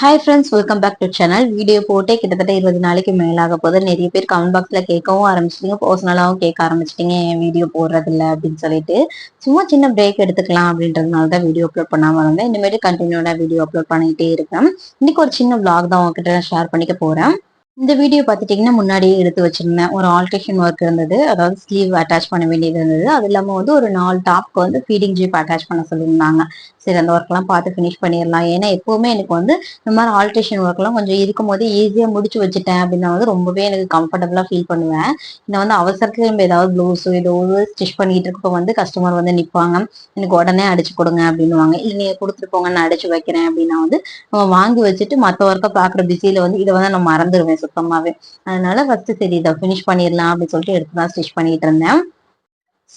Hi friends welcome back to channel video போட்டே கிட்டத்தட்ட இருபது நாளைக்கு மேலாக போது நிறைய பேர் கமெண்ட் பாக்ஸில் கேட்கவும் ஆரம்பிச்சிட்டீங்க. பர்சனலாகவும் கேட்க ஆரம்பிச்சிட்டீங்க. என் வீடியோ போடுறதில்ல அப்படின்னு சொல்லிட்டு. சும்மா சின்ன பிரேக் எடுத்துக்கலாம் அப்படின்றதுனால தான் வீடியோ அப்லோட் பண்ணாமல் இருந்தேன். இனிமேட்டு கண்டினியூடாக வீடியோ அப்லோட் பண்ணிட்டே இருக்கேன். இன்னைக்கு ஒரு சின்ன vlog தான் உங்ககிட்ட ஷேர் பண்ணிக்க போறேன். இந்த வீடியோ பார்த்துட்டிங்கன்னா முன்னாடியே எடுத்து வச்சிருந்தேன். ஒரு ஆல்ட்ரேஷன் ஒர்க் இருந்தது. அதாவது ஸ்லீவ் அட்டாச் பண்ண வேண்டியது இருந்தது. அது இல்லாமல் வந்து ஒரு நாலு டாப்க்கு வந்து ஃபீடிங் ஜீப் அட்டாச் பண்ண சொல்லியிருந்தாங்க. சரி அந்த ஒர்க்லாம் பார்த்து ஃபினிஷ் பண்ணிடலாம். ஏன்னா எப்போவுமே எனக்கு வந்து இந்த மாதிரி ஆல்ட்ரேஷன் ஒர்க்லாம் கொஞ்சம் இருக்கும் போது ஈஸியாக முடிச்சு வச்சுட்டேன் அப்படின்னா வந்து ரொம்பவே எனக்கு கம்ஃபர்டபுளாக ஃபீல் பண்ணுவேன். இந்த வந்து அவசரத்துக்கு நம்ம ஏதாவது ப்ளவுஸோ ஏதோ ஸ்டிச் பண்ணிட்டு இருக்கப்போ வந்து கஸ்டமர் வந்து நிற்பாங்க எனக்கு உடனே அடிச்சு கொடுங்க அப்படின்னுவாங்க. இல்லை நீங்கள் கொடுத்துட்டு போங்க நான் அடிச்சு வைக்கிறேன் அப்படின்னா வந்து நம்ம வாங்கி வச்சுட்டு மற்ற ஒர்க்கை பார்க்குற பிஸியில் வந்து இதை வந்து நான் மறந்துடுவேன் சுத்தமாவே. அதனால ஃபர்ஸ்ட் சரி இதை ஃபினிஷ் பண்ணிடலாம் அப்படின்னு சொல்லிட்டு எடுத்து தான் ஸ்டிச் பண்ணிட்டு இருந்தேன்.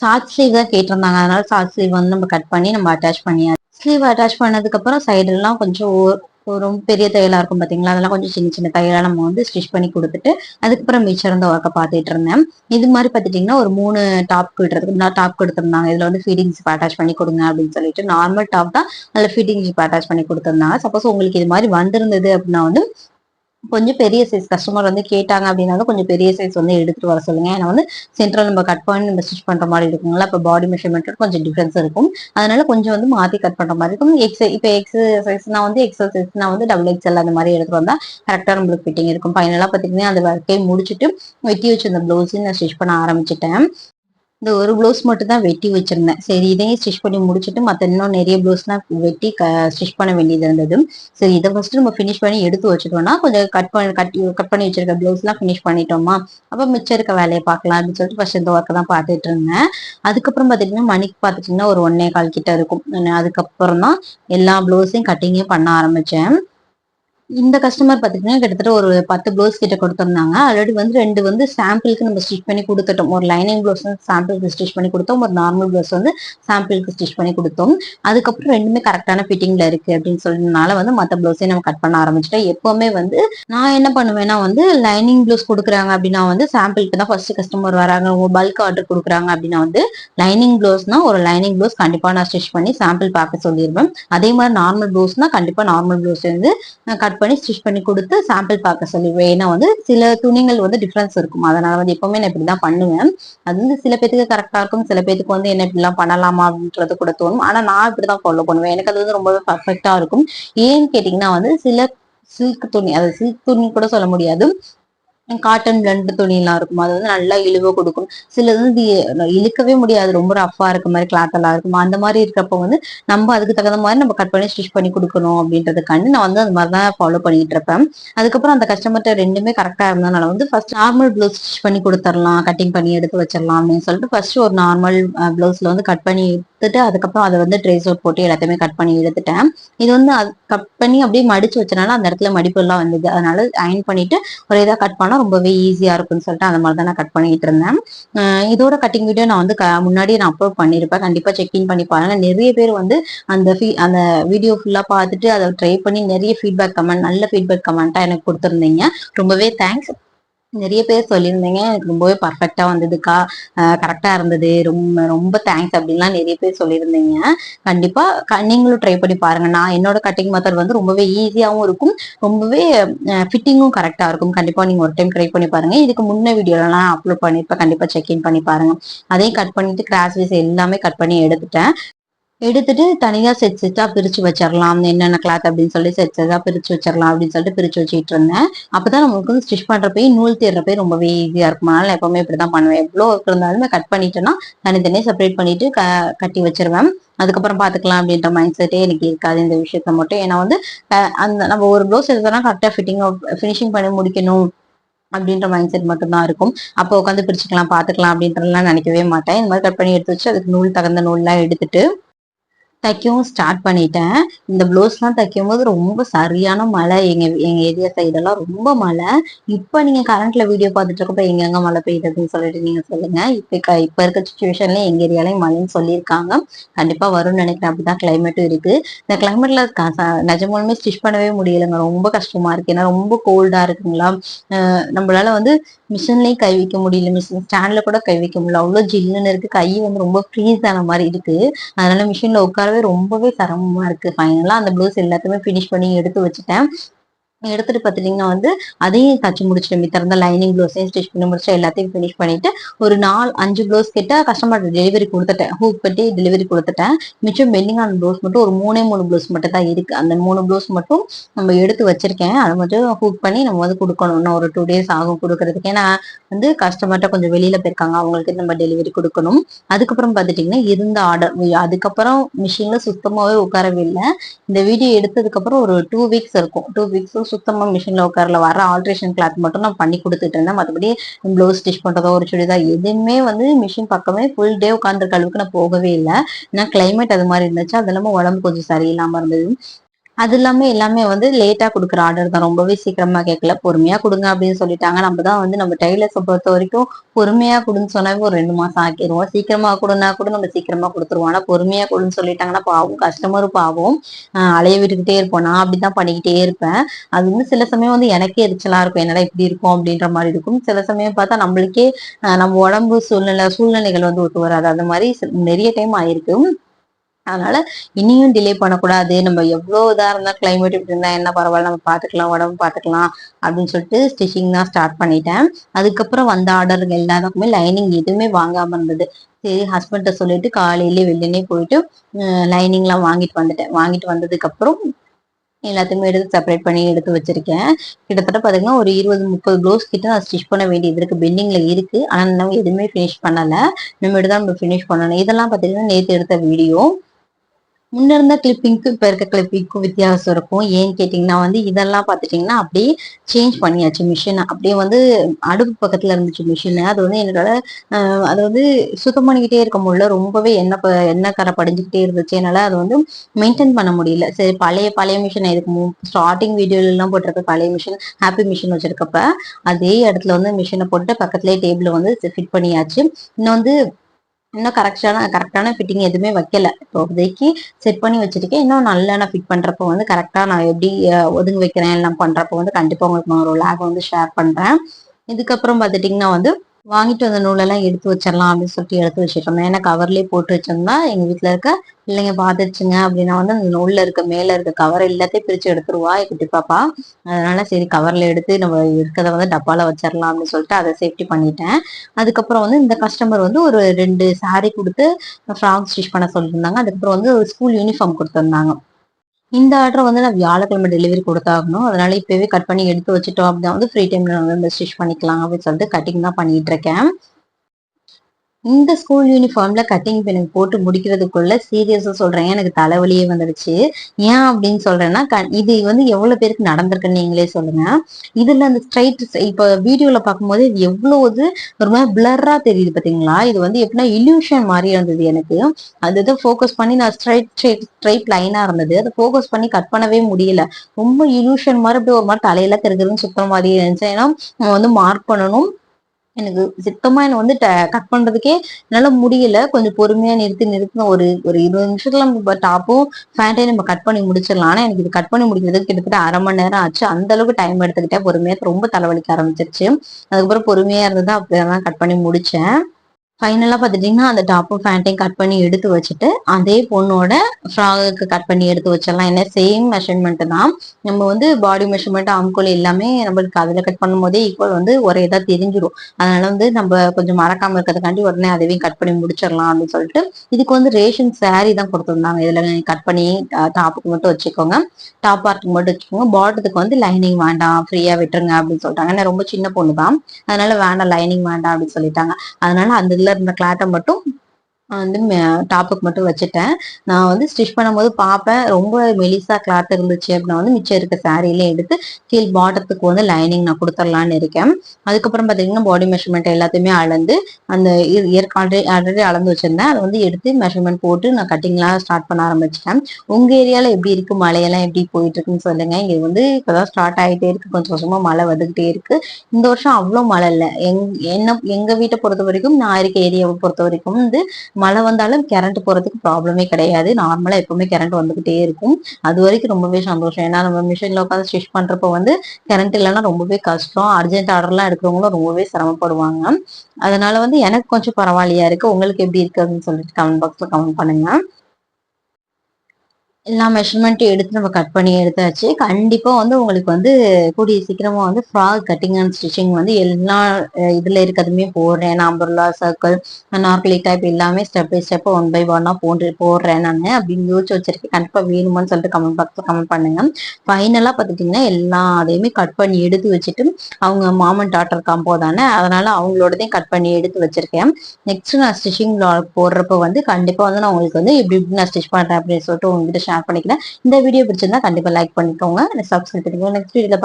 ஷார்ட் ஸ்லீவ் தான் கேட்டிருந்தாங்க. அதனால ஷார்ட் ஸ்லீவ் வந்து நம்ம கட் பண்ணி நம்ம அட்டாச் பண்ணியாச்சு. ஸ்லீவ் அட்டாச் பண்ணதுக்கு அப்புறம் கொஞ்சம் ஒரு ரொம்ப பெரிய தையலாக இருக்கும் பார்த்தீங்களா அதெல்லாம் கொஞ்சம் சின்ன சின்ன தையலாக நம்ம வந்து ஸ்டிச் பண்ணி கொடுத்துட்டு அதுக்கப்புறம் மிச்சம் இருந்த ஒர்க்கை பார்த்துட்டு இருந்தேன். இது மாதிரி பார்த்துட்டிங்கன்னா ஒரு மூணு டாப் கிட்டுறதுக்கு நான் டாப் கொடுத்துருந்தாங்க. இதில் வந்து ஃபீடிங் அட்டாச் பண்ணி கொடுங்க அப்படின்னு சொல்லிட்டு நார்மல் டாப் தான் அதில் ஃபீடிங் அட்டாச் பண்ணி கொடுத்துருந்தாங்க. சப்போஸ் உங்களுக்கு இது மாதிரி வந்திருந்தது அப்படின்னா வந்து கொஞ்சம் பெரிய சைஸ் கஸ்டமர் வந்து கேட்டாங்க அப்படின்னா கொஞ்சம் பெரிய சைஸ் வந்து எடுத்துட்டு வர சொல்லுங்க. ஏன்னா வந்து சென்ட்ரல் நம்ம கட் பண்ணி நம்ம ஸ்டிச் பண்ற மாதிரி இருக்குங்களா இப்போ பாடி மெஷர்மெண்ட் கொஞ்சம் டிஃபரன்ஸ் இருக்கும். அதனால கொஞ்சம் வந்து மாத்தி கட் பண்ற மாதிரி இருக்கும். எக்ஸ் இப்போ எக்ஸ் சைஸ்னா வந்து எக்ஸல் சைஸ்னா வந்து டபுள் எக்ஸ்எல் அந்த மாதிரி எடுத்துட்டு வந்தா கரெக்டா நம்மளுக்கு ஃபிட்டிங் இருக்கும். ஃபைனலா பாத்தீங்கன்னா அந்த ஒர்க்கை முடிச்சுட்டு வெட்டி வச்சு அந்த ப்ளவுஸையும் நான் ஸ்டிச் பண்ண ஆரம்பிச்சிட்டேன். இந்த ஒரு ப்ளவுஸ் மட்டும் தான் வெட்டி வச்சிருந்தேன். சரி இதையும் ஸ்டிச் பண்ணி முடிச்சுட்டு மற்ற இன்னும் நிறைய ப்ளவுஸ்லாம் வெட்டி ஸ்டிச் பண்ண வேண்டியது இருந்தது. சரி இதை ஃபர்ஸ்ட் நம்ம ஃபினிஷ் பண்ணி எடுத்து வச்சுட்டோம்னா கொஞ்சம் கட் பண்ணி கட் கட் பண்ணி வச்சிருக்க ப்ளவுஸ்லாம் ஃபினிஷ் பண்ணிட்டோமா? அப்போ மிச்சம் இருக்க வேலையை பார்க்கலாம் அப்படின்னு சொல்லிட்டு ஃபர்ஸ்ட் இந்த ஒர்க்கை தான் பார்த்துட்டு இருந்தேன். அதுக்கப்புறம் பார்த்துட்டீங்கன்னா மணிக்கு பார்த்துட்டிங்கன்னா ஒரு ஒன்னே கால் கிட்ட இருக்கும். அதுக்கப்புறம் தான் எல்லா ப்ளவுஸையும் கட்டிங்கையும் பண்ண ஆரம்பித்தேன் இந்த கஸ்டமர் பார்த்தீங்கன்னா கிட்டத்தட்ட ஒரு பத்து ப்ளவுஸ் கிட்ட கொடுத்துருந்தாங்க. ஆல்ரெடி வந்து ரெண்டு வந்து சாம்பிளுக்கு நம்ம ஸ்டிச் பண்ணி கொடுத்துட்டோம். ஒரு லைனிங் ப்ளவுஸ் வந்து சாம்பிளுக்கு ஸ்டிச் பண்ணி கொடுத்தோம். ஒரு நார்மல் ப்ளவுஸ் வந்து சாம்பிளுக்கு ஸ்டிச் பண்ணி கொடுத்தோம். அதுக்கப்புறம் ரெண்டுமே கரெக்டான ஃபிட்டிங்ல இருக்கு அப்படின்னு சொல்லினால வந்து மற்ற ப்ளவுஸையும் நம்ம கட் பண்ண ஆரம்பிச்சிட்டோம். எப்பவுமே வந்து நான் என்ன பண்ணுவேன்னா வந்து லைனிங் ப்ளவுஸ் கொடுக்குறாங்க அப்படின்னா வந்து சாம்பிளுக்கு தான் ஃபர்ஸ்ட் கஸ்டமர் வராங்க. பல்க் ஆர்டர் கொடுக்குறாங்க அப்படின்னா வந்து லைனிங் ப்ளவுஸ்னா ஒரு லைனிங் ப்ளவுஸ் கண்டிப்பா நான் ஸ்டிச் பண்ணி சாம்பிள் பார்க்க சொல்லிடுவேன் அதே மாதிரி நார்மல் ப்ளவுஸ்னா கண்டிப்பா நார்மல் ப்ளவுஸ் வந்து கட் பண்ணி ஸ்டிச் பண்ணி கொடுத்து சாம்பிள் பார்க்க சொல்லிடுவேன் ஏன்னா வந்து சில துணிகள் வந்து டிஃப்ரென்ஸ் இருக்கும். அதனால வந்து எப்பவுமே நான் இப்படிதான் பண்ணுவேன். அது வந்து சில பேத்துக்கு கரெக்டா இருக்கும். சில பேத்துக்கு வந்து என்ன இப்படிலாம் பண்ணலாமா அப்படின்றது கூட தோணும். ஆனா நான் இப்படிதான் ஃபாலோ பண்ணுவேன். எனக்கு அது வந்து ரொம்பவே பர்ஃபெக்டா இருக்கும். ஏன்னு கேட்டீங்கன்னா வந்து சில சில்க் துணி அது சில்க் துணி கூட சொல்ல முடியாது. காட்டன் பிளண்ட் துணியெல்லாம் இருக்கும். அது வந்து நல்லா இழுவ கொடுக்கும். சிலது வந்து இழுக்கவே முடியாது. ரொம்ப ரஃபா இருக்க மாதிரி கிளாத் எல்லாம் இருக்கும். அந்த மாதிரி இருக்கிறப்ப வந்து நம்ம அதுக்கு தகுந்த மாதிரி நம்ம கட் பண்ணி ஸ்டிச் பண்ணி கொடுக்கணும் அப்படின்றதுக்காண்டி நான் வந்து அந்த மாதிரி தான் ஃபாலோ பண்ணிட்டு இருப்பேன். அதுக்கப்புறம் அந்த கஸ்டமர்கிட்ட ரெண்டுமே கரெக்டா இருந்ததுனால வந்து ஃபர்ஸ்ட் நார்மல் ப்ளவுஸ் ஸ்டிச் பண்ணி கொடுத்துடலாம். கட்டிங் பண்ணி எடுத்து வச்சிடலாம் அப்படின்னு சொல்லிட்டு ஃபர்ஸ்ட் ஒரு நார்மல் ப்ளவுஸ்ல வந்து கட் பண்ணி எடுத்துட்டு அதுக்கப்புறம் அதை வந்து ட்ரேஸ் அவுட் போட்டு எல்லாத்தையுமே கட் பண்ணி எடுத்துட்டேன் இது வந்து கட் பண்ணி அப்படியே மடிச்சு வச்சனால அந்த இடத்துல மடிப்பு எல்லாம் வந்தது. அதனால அயன் பண்ணிட்டு ஒரு இதாக கட் பண்ணா ரொம்பவே ஈஸியா இருக்கும்னு சொல்லிட்டு அந்த மாதிரி தான் நான் கட் பண்ணிட்டு இருந்தேன். இதோட கட்டிங் வீடியோ நான் வந்து முன்னாடியே நான் அப்லோட் பண்ணியிருப்பேன் கண்டிப்பா செக்இன் பண்ணி பாருங்க. நிறைய பேர் வந்து அந்த ஃபீ அந்த வீடியோ ஃபுல்லா பார்த்துட்டு அதை ட்ரை பண்ணி நிறைய ஃபீட்பேக் கமெண்ட் நல்ல ஃபீட்பேக் கமெண்ட்டா எனக்கு கொடுத்துருந்தீங்க. ரொம்பவே தேங்க்ஸ் நிறைய பேர் சொல்லியிருந்தீங்க. எனக்கு ரொம்பவே பர்ஃபெக்டா வந்ததுக்கா? கரெக்டா இருந்தது. ரொம்ப ரொம்ப தேங்க்ஸ் அப்படின்லாம் நிறைய பேர் சொல்லியிருந்தீங்க. கண்டிப்பா நீங்களும் ட்ரை பண்ணி பாருங்க. நான் என்னோட கட்டிங் மெத்தட் வந்து ரொம்பவே ஈஸியாகவும் இருக்கும். ரொம்பவே ஃபிட்டிங்கும் கரெக்டா இருக்கும். கண்டிப்பா நீங்க ஒரு டைம் ட்ரை பண்ணி பாருங்க. இதுக்கு முன்ன வீடியோலாம் அப்லோட் பண்ணிருப்பேன். கண்டிப்பா செக்இன் பண்ணி பாருங்க. அதையும் கட் பண்ணிட்டு கிராஸ் வைஸ் எல்லாமே கட் பண்ணி எடுத்துட்டேன். எடுத்துட்டு தனியா செட் செட்டா பிரிச்சு வச்சிடலாம் என்னென்ன கிளாத் அப்படின்னு சொல்லி செட் செட்டா பிரிச்சு வச்சிடலாம் அப்படின்னு சொல்லிட்டு பிரிச்சு வச்சுட்டு இருந்தேன். அப்பதான் நமக்கு வந்து ஸ்டிச் பண்றப்ப நூல் தேடுறப்பே ரொம்பவே ஈஸியா இருக்கும். அதனால எப்பவுமே இப்படிதான் பண்ணுவேன். எவ்வளோ ஒர்க் இருந்தாலுமே கட் பண்ணிட்டேன்னா தனித்தனியாக செப்பரேட் பண்ணிட்டு க கட்டி வச்சிருவேன். அதுக்கப்புறம் பாத்துக்கலாம் அப்படின்ற மைண்ட் செட்டே எனக்கு இருக்காது இந்த விஷயத்த மட்டும். ஏன்னா வந்து அந்த நம்ம ஒரு ப்ளவுஸ் எடுத்தோம்னா கரெக்டா ஃபிட்டிங் ஃபினிஷிங் பண்ணி முடிக்கணும் அப்படின்ற மைண்ட் செட் மட்டும்தான் இருக்கும். அப்போ உட்காந்து பிரிச்சுக்கலாம் பாத்துக்கலாம் அப்படின்றலாம் நினைக்கவே மாட்டேன். இந்த மாதிரி கட் பண்ணி எடுத்து வச்சு அதுக்கு நூல் தகுந்த நூல்லாம் எடுத்துட்டு தைக்கவும் ஸ்டார்ட் பண்ணிட்டேன். இந்த ப்ளவுஸ்லாம் தைக்கும் போது ரொம்ப சரியான மழை. எங்கள் எங்கள் ஏரியா சைடெல்லாம் ரொம்ப மழை. இப்போ நீங்கள் கரண்ட்டில் வீடியோ பார்த்துட்டு இருக்கப்ப எங்கெங்க மழை பெய்யுதுன்னு சொல்லிட்டு நீங்கள் சொல்லுங்கள் இப்போ க- இப்போ இருக்க சுச்சுவேஷன்ல எங்கள் ஏரியாலையும் மழைன்னு சொல்லியிருக்காங்க. கண்டிப்பாக வரும்னு நினைக்கிறேன். அப்படி தான் கிளைமேட்டும் இருக்குது இந்த கிளைமேட்ல நிஜமாலுமே ஸ்டிச் பண்ணவே முடியலைங்க. ரொம்ப கஷ்டமாக இருக்குது ஏன்னா ரொம்ப கோல்டாக இருக்குங்களா? நம்மளால வந்து மிஷின்லேயும் கை வைக்க முடியல. மிஷின் ஸ்டாண்டில் கூட கை வைக்க முடியல. அவ்வளோ ஜில்லுன்னு இருக்குது கை வந்து ரொம்ப ஃப்ரீஸ் ஆன மாதிரி இருக்குது அதனால மிஷினில் உட்கார பார்க்கவே ரொம்பவே சிரமமா இருக்கு. ஃபைனலா அந்த ப்ளவுஸ் எல்லாத்தையுமே ஃபினிஷ் பண்ணி எடுத்து வச்சுட்டேன். எடுத்துட்டு பார்த்துட்டிங்கன்னா வந்து அதையும் தச்சு முடிச்சிட்டு மித்த இருந்த லைனிங் ப்ளவுஸையும் ஸ்டிச் பண்ணி முடிச்சு எல்லாத்தையும் ஃபினிஷ் பண்ணிட்டு ஒரு நாலு அஞ்சு ப்ளவுஸ் கிட்ட கஸ்டமர் டெலிவரி கொடுத்துட்டேன். ஹூக் கட்டி டெலிவரி கொடுத்துட்டேன். மிச்சம் பெண்டிங்கான ப்ளவுஸ் மட்டும் ஒரு மூணே மூணு ப்ளவுஸ் மட்டும் தான் இருக்கு. அந்த மூணு ப்ளவுஸ் மட்டும் நம்ம எடுத்து வச்சிருக்கேன். அதை மட்டும் ஹூக் பண்ணி நம்ம வந்து கொடுக்கணும். இன்னும் ஒரு டூ டேஸ் ஆகும் கொடுக்கறதுக்கு. ஏன்னா வந்து கஸ்டமர்கிட்ட கொஞ்சம் வெளியில போயிருக்காங்க. அவங்களுக்கு நம்ம டெலிவரி கொடுக்கணும். அதுக்கப்புறம் பார்த்துட்டிங்கன்னா இருந்த ஆர்டர் அதுக்கப்புறம் மிஷின்ல சுத்தமாவே உட்காரவே இல்லை. இந்த வீடியோ எடுத்ததுக்கு அப்புறம் ஒரு டூ வீக்ஸ் இருக்கும். டூ வீக்ஸ் சுத்தமா மிஷின்ல உட்கார்ல வர ஆல்ட்ரேஷன் கிளாத் மட்டும் நான் பண்ணி கொடுத்துட்டு இருந்தேன். மற்றபடி ப்ளவுஸ் ஸ்டிச் பண்றதோ ஒரு சுடிதார் எதுவுமே வந்து மிஷின் பக்கமே ஃபுல் டே உட்காந்துருக்க அளவுக்கு நான் போகவே இல்லை. ஏன்னா கிளைமேட் அது மாதிரி இருந்துச்சு. அது இல்லாமல் உடம்பு கொஞ்சம் சரியில்லாம இருந்தது. அது இல்லாம எல்லாமே வந்து லேட்டா கொடுக்குற ஆர்டர் தான். ரொம்பவே சீக்கிரமா கேட்கல பொறுமையா கொடுங்க அப்படின்னு சொல்லிட்டாங்க. நம்ம தான் வந்து நம்ம டைலர்ஸை பொறுத்த வரைக்கும் பொறுமையா கொடுன்னு சொன்னாவே ஒரு ரெண்டு மாசம் ஆக்கிடுவோம் சீக்கிரமா கொடுனா கூட நம்ம சீக்கிரமா கொடுத்துருவோம். ஆனா பொறுமையா கொடுன்னு சொல்லிட்டாங்கன்னா பாவம். கஸ்டமரும் பாவம். அலைய விட்டுக்கிட்டே இருப்போம். நான் அப்படிதான் பண்ணிக்கிட்டே இருப்பேன். அது வந்து சில சமயம் வந்து எனக்கே எரிச்சலா இருக்கும். என்னடா இப்படி இருக்கும் அப்படின்ற மாதிரி இருக்கும். சில சமயம் பார்த்தா நம்மளுக்கே நம்ம உடம்பு சூழ்நிலை சூழ்நிலைகள் வந்து ஒத்து வராது. அந்த மாதிரி நிறைய டைம் ஆயிருக்கு. அதனால இனியும் டிலே பண்ணக்கூடாது. நம்ம எவ்வளோ இதாக இருந்தால் கிளைமேட் இப்படி இருந்தால் என்ன பரவாயில்ல நம்ம பார்த்துக்கலாம் உடம்பு பார்த்துக்கலாம் அப்படின்னு சொல்லிட்டு ஸ்டிச்சிங் தான் ஸ்டார்ட் பண்ணிட்டேன். அதுக்கப்புறம் வந்த ஆர்டருங்க எல்லாருக்குமே லைனிங் எதுவுமே வாங்காமல் இருந்தது. சரி ஹஸ்பண்ட சொல்லிட்டு காலையிலேயே வெளிலனே போயிட்டு லைனிங்லாம் வாங்கிட்டு வந்துட்டேன். வாங்கிட்டு வந்ததுக்கப்புறம் எல்லாத்தையுமே எடுத்து செப்பரேட் பண்ணி எடுத்து வச்சிருக்கேன். கிட்டத்தட்ட பார்த்தீங்கன்னா ஒரு இருபது முப்பது ப்ளவுஸ் கிட்ட நான் ஸ்டிச் பண்ண வேண்டியது இருக்கு. பெண்டிங்ல இருக்கு. ஆனால் நம்ம எதுவுமே ஃபினிஷ் பண்ணலை. நம்ம தான் நம்ம ஃபினிஷ் பண்ணணும். இதெல்லாம் பார்த்தீங்கன்னா நேற்று எடுத்த வீடியோ முன்ன இருந்த கிளிப்பிங்க்கும் இப்போ இருக்க கிளிப்பிங்க்கும் வித்தியாசம் இருக்கும். ஏன்னு கேட்டிங்கன்னா வந்து இதெல்லாம் பார்த்துட்டிங்கன்னா அப்படியே சேஞ்ச் பண்ணியாச்சு மிஷின் அப்படியே வந்து அடுப்பு பக்கத்தில் இருந்துச்சு மிஷின் அது வந்து என்னோட அது வந்து சுத்தம் பண்ணிக்கிட்டே இருக்க முடியல. ரொம்பவே எண்ணெய் எண்ணெய் கரை படிஞ்சுக்கிட்டே இருந்துச்சு. என்னால் அது வந்து மெயின்டைன் பண்ண முடியல. சரி பழைய பழைய மிஷின் இதுக்கு ஸ்டார்டிங் வீடியோலாம் போட்டிருக்க பழைய மிஷின் ஹாப்பி மிஷின் வச்சிருக்கப்ப அதே இடத்துல வந்து மிஷினை போட்டு பக்கத்துலேயே டேபிள் வந்து ஃபிட் பண்ணியாச்சு. இன்னும் வந்து இன்னும் கரெக்டான கரெக்டான ஃபிட்டிங் எதுவுமே வைக்கல. இப்போதைக்கு செட் பண்ணி வச்சிருக்கேன். இன்னும் நல்லா நான் ஃபிட் பண்ணுறப்போ வந்து கரெக்டா நான் எப்படி ஒதுங்கி வைக்கிறேன் எல்லாம் பண்ணுறப்போ வந்து கண்டிப்பா உங்களுக்கு நான் ஒரு லேக் வந்து ஷேர் பண்றேன். இதுக்கப்புறம் பார்த்துட்டிங்கன்னா வந்து வாங்கிட்டு வந்த நூலெல்லாம் எடுத்து வச்சிடலாம் அப்படின்னு சொல்லிட்டு எடுத்து வச்சிருக்கோம். ஏன்னா கவர்லயே போட்டு வச்சிருந்தா எங்க வீட்டுல இருக்க பிள்ளைங்க பாத்துருச்சுங்க அப்படின்னா வந்து அந்த நூல்ல இருக்க மேல இருக்க கவர் எல்லாத்தையும் பிரிச்சு எடுத்துருவா குட்டி பாப்பா. அதனால சரி கவர்ல எடுத்து நம்ம இருக்கிறத வந்து டப்பால வச்சிடலாம் அப்படின்னு சொல்லிட்டு அதை சேஃப்டி பண்ணிட்டேன். அதுக்கப்புறம் வந்து இந்த கஸ்டமர் வந்து ஒரு ரெண்டு சாரி கொடுத்து ஃப்ராக் ஸ்டிச் பண்ண சொல்லியிருந்தாங்க. அதுக்கப்புறம் வந்து ஒரு ஸ்கூல் யூனிஃபார்ம் கொடுத்துருந்தாங்க. இந்த ஆர்டர் வந்து நான் வியாழக்கிழமை டெலிவரி கொடுத்தாகணும். அதனால இப்பவே கட் பண்ணி எடுத்து வச்சுட்டோம் அப்படின்னா வந்து ஃப்ரீ டைம்ல வந்து ஸ்டிச் பண்ணிக்கலாம் அப்படின்னு சொல்லிட்டு கட்டிங் தான் பண்ணிட்டு இருக்கேன். இந்த ஸ்கூல் யூனிஃபார்ம்ல கட்டிங் பென் போட்டு முடிக்கிறதுக்குள்ள சீரியஸா சொல்றேன். எனக்கு தலைவலியே வந்துடுச்சு ஏன் அப்படின்னு சொல்றேன்னா இது வந்து எவ்வளவு பேருக்கு நடந்திருக்குன்னு நீங்களே சொல்லுங்க. இதுல அந்த ஸ்ட்ரைட் இப்ப வீடியோல பார்க்கும்போது இது எவ்வளவு ஒரு மாதிரி பிளர்ரா தெரியுது பாத்தீங்களா? இது வந்து எப்படின்னா இல்யூஷன் மாதிரி இருந்தது எனக்கு. அது இதை ஃபோக்கஸ் பண்ணி நான் ஸ்ட்ரைட் ஸ்ட்ரைட் ஸ்ட்ரைட் லைனா இருந்தது. அதை ஃபோக்கஸ் பண்ணி கட் பண்ணவே முடியல. ரொம்ப இல்யூஷன் மாதிரி அப்படி ஒரு மாதிரி தலையில தெரிஞ்சதுன்னு சுத்தம் மாதிரி இருந்துச்சு. ஏன்னா வந்து மார்க் பண்ணணும். எனக்கு சுத்தமா என்ன வந்து கட் பண்றதுக்கே என்னால முடியல. கொஞ்சம் பொறுமையா நிறுத்தி நிறுத்தின ஒரு ஒரு இருபது நிமிஷத்துல நம்ம டாப்பும் ஃபேண்டையும் நம்ம கட் பண்ணி முடிச்சிடலாம். ஆனா எனக்கு இது கட் பண்ணி முடிக்கிறதுக்கு கிட்டத்தட்ட அரை மணி நேரம் ஆச்சு. அந்த அளவுக்கு டைம் எடுத்துக்கிட்டே பொறுமையா ரொம்ப தலைவலிக்க ஆரம்பிச்சிருச்சு. அதுக்கப்புறம் பொறுமையா இருந்தது அப்படியெல்லாம் கட் பண்ணி முடிச்சேன். ஃபைனலாக பார்த்துட்டிங்கன்னா அந்த டாப்பும் ஃபேண்ட்டையும் கட் பண்ணி எடுத்து வச்சுட்டு அதே பொண்ணோட ஃப்ராகுக்கு கட் பண்ணி எடுத்து வச்சிடலாம். என்ன? சேம் மெஷர்மெண்ட் தான். நம்ம வந்து பாடி மெஷர்மெண்ட் ஆம்கோல் எல்லாமே நம்மளுக்கு அதில் கட் பண்ணும் போதே ஈக்குவல் வந்து ஒரே இதாக தெரிஞ்சிடும் அதனால வந்து நம்ம கொஞ்சம் மறக்காமல் இருக்கிறதுக்காண்டி உடனே அதையும் கட் பண்ணி முடிச்சிடலாம் அப்படின்னு சொல்லிட்டு இதுக்கு வந்து ரேஷன் சாரி தான் கொடுத்துருந்தாங்க. இதில் கட் பண்ணி டாப்புக்கு மட்டும் வச்சுக்கோங்க. டாப் பார்ட்டுக்கு மட்டும் வச்சுக்கோங்க. பாட்டத்துக்கு வந்து லைனிங் வேண்டாம். ஃப்ரீயாக விட்டுருங்க அப்படின்னு சொல்லிட்டாங்க. ஏன்னா ரொம்ப சின்ன பொண்ணு தான். அதனால வேண்டாம் லைனிங் வேண்டாம் அப்படின்னு சொல்லிட்டாங்க. அதனால அந்த இதில் இருந்த கிளாத்தை மட்டும் வந்து டாப்புக்கு மட்டும் வச்சுட்டேன். நான் வந்து ஸ்டிச் பண்ணும்போது பார்ப்பேன். ரொம்ப மெலிசா கிளாத் இருந்துச்சு அப்படின்னா வந்து மிச்சம் இருக்க சாரியில எடுத்து கீழ் பாட்டத்துக்கு வந்து லைனிங் நான் கொடுத்துடலான்னு இருக்கேன். அதுக்கப்புறம் பார்த்தீங்கன்னா பாடி மெஷர்மெண்ட் எல்லாத்தையுமே அளந்து அந்த ஆல்ரெடி ஆல்ரெடி அளந்து வச்சிருந்தேன். அதை வந்து எடுத்து மெஷர்மெண்ட் போட்டு நான் கட்டிங்லாம் ஸ்டார்ட் பண்ண ஆரம்பிச்சிட்டேன். உங்க ஏரியால எப்படி இருக்கு? மழையெல்லாம் எப்படி போயிட்டு இருக்குன்னு சொல்லுங்க. இங்க வந்து இப்பதான் ஸ்டார்ட் ஆகிட்டே இருக்கு. கொஞ்சம் கொஞ்சமா மழை வந்துகிட்டே இருக்கு. இந்த வருஷம் அவ்வளோ மழை இல்லை. எங் என்ன எங்க வீட்டை பொறுத்த வரைக்கும் நான் இருக்க ஏரியாவை பொறுத்த வரைக்கும் வந்து மழை வந்தாலும் கரண்ட் போறதுக்கு ப்ராப்ளமே கிடையாது. நார்மலா எப்பவுமே கரண்ட் வந்துகிட்டே இருக்கும். அது வரைக்கும் ரொம்பவே சந்தோஷம். ஏன்னா நம்ம மிஷின்ல உட்காந்து ஸ்டிச் பண்றப்ப வந்து கரண்ட் இல்லைன்னா ரொம்பவே கஷ்டம். அர்ஜென்ட் ஆர்டர்லாம் எடுக்கிறவங்களும் ரொம்பவே சிரமப்படுவாங்க. அதனால வந்து எனக்கு கொஞ்சம் பரவாயில்லையா இருக்கு? உங்களுக்கு எப்படி இருக்குதுன்னு சொல்லிட்டு கமெண்ட் பாக்ஸ்ல கமெண்ட் பண்ணுங்க. எல்லா மெஷர்மெண்ட்டும் எடுத்து நம்ம கட் பண்ணி எடுத்தாச்சு. கண்டிப்பா வந்து உங்களுக்கு வந்து கூடிய சீக்கிரமா வந்து ஃப்ராக் கட்டிங் அண்ட் ஸ்டிச்சிங் வந்து எல்லா இதுல இருக்கிறதுமே போடுறேன். அம்பர்லா சர்க்கிள் நார்கலி டைப் எல்லாமே step by step one by ஒன்னா போன்று போடுறேன் நான். அப்படின்னு யோசிச்சு வச்சிருக்கேன். கண்டிப்பா வேணுமான்னு சொல்லிட்டு கமெண்ட் பாக்ஸ்ல கமெண்ட் பண்ணுங்க. ஃபைனலா பார்த்துட்டிங்கன்னா எல்லா அதையுமே கட் பண்ணி எடுத்து வச்சுட்டு அவங்க மாமன் டாட்டர் காம்போ தானே. அதனால அவங்களோடதையும் கட் பண்ணி எடுத்து வச்சிருக்கேன். நெக்ஸ்ட் நான் ஸ்டிச்சிங் போடுறப்ப வந்து கண்டிப்பா வந்து நான் உங்களுக்கு வந்து இப்படி இப்படி நான் ஸ்டிச் பண்றேன் அப்படின்னு சொல்லிட்டு உங்ககிட்ட ஷேர் பண்ணிக்கிறேன் இந்த வீடியோ பிடிச்சிருந்தா கண்டிப்பா லைக் பண்ணிக்கோங்க. சப்ஸ்கிரைப் பண்ணிக்கோங்க. நெக்ஸ்ட் வீடியோல